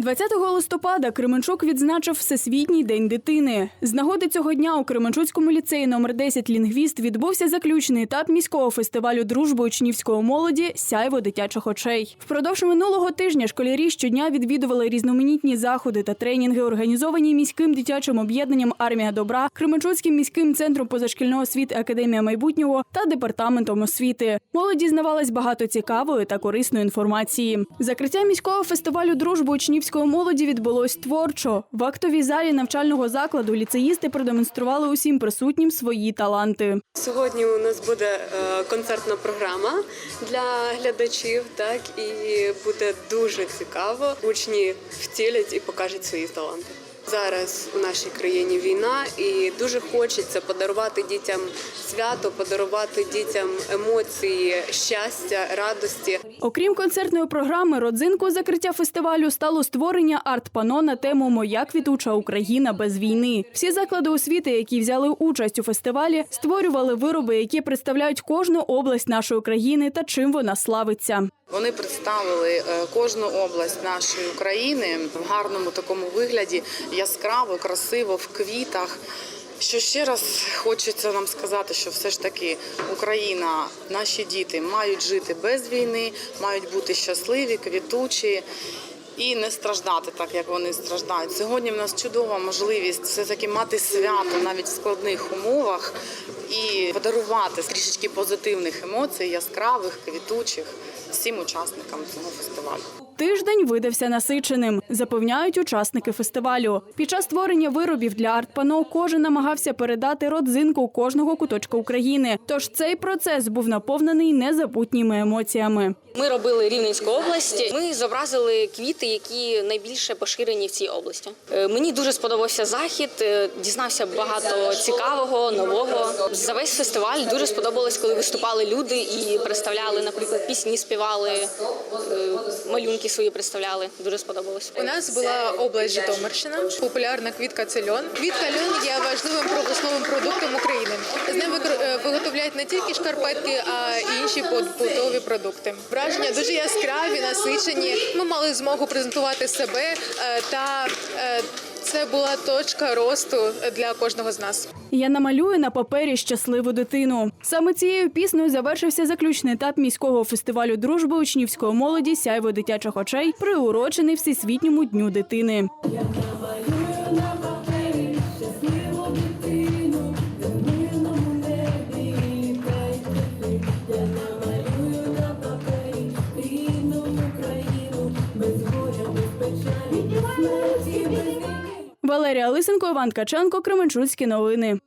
20 листопада Кременчук відзначив Всесвітній день дитини. З нагоди цього дня у Кременчуцькому ліцеї номер 10 «Лінгвіст» відбувся заключний етап міського фестивалю дружби учнівської молоді Сяйво дитячих очей. Впродовж минулого тижня школярі щодня відвідували різноманітні заходи та тренінги, організовані міським дитячим об'єднанням Армія добра, Кременчуцьким міським центром позашкільної освіти Академія майбутнього та департаментом освіти. Молодь дізнавалась багато цікавої та корисної інформації. Закриття міського фестивалю дружби учнівської молоді відбулось творчо. В актовій залі навчального закладу ліцеїсти продемонстрували усім присутнім свої таланти. Сьогодні у нас буде е, концертна програма для глядачів, так і буде дуже цікаво. Учні втілять і покажуть свої таланти. Зараз у нашій країні війна, і дуже хочеться подарувати дітям свято, подарувати дітям емоції, щастя, радості. Окрім концертної програми, родзинкою закриття фестивалю стало створення арт-пано на тему Моя квітуча Україна без війни. Всі заклади освіти, які взяли участь у фестивалі, створювали вироби, які представляють кожну область нашої країни та чим вона славиться. Вони представили е, кожну область нашої України в гарному такому вигляді, яскраво, красиво, в квітах. Що ще раз хочеться нам сказати, що все ж таки Україна, наші діти мають жити без війни, мають бути щасливі, квітучі. І не страждати так, як вони страждають. Сьогодні в нас чудова можливість все таки мати свято навіть в складних умовах і подарувати трішечки позитивних емоцій, яскравих, квітучих всім учасникам цього фестивалю. Тиждень видався насиченим, запевняють учасники фестивалю. Під час створення виробів для арт-пано кожен намагався передати родзинку кожного куточка України. Тож цей процес був наповнений незабутніми емоціями. Ми робили Рівненську область. Ми зобразили квіти, які найбільше поширені в цій області. Е, Мені дуже сподобався захід. е, Дізнався багато цікавого, нового. За весь фестиваль дуже сподобалось, коли виступали люди і представляли, наприклад, пісні, співали, е, малюнки свої представляли. Дуже сподобалось. У нас була область Житомирщина, популярна квітка це льон. Квітка льон є важливим промисловим продуктом України. З ним виготовляють не тільки шкарпетки, а й інші побутові продукти. Враження дуже яскраві, насичені. Ми мали змогу презентувати себе е, та е, це була точка росту для кожного з нас. Я намалюю на папері щасливу дитину. Саме цією піснею завершився заключний етап міського фестивалю дружби учнівської молоді Сяйво дитячих очей, приурочений Всесвітньому дню дитини. Валерія Лисенко, Іван Каченко, Кременчуцькі новини.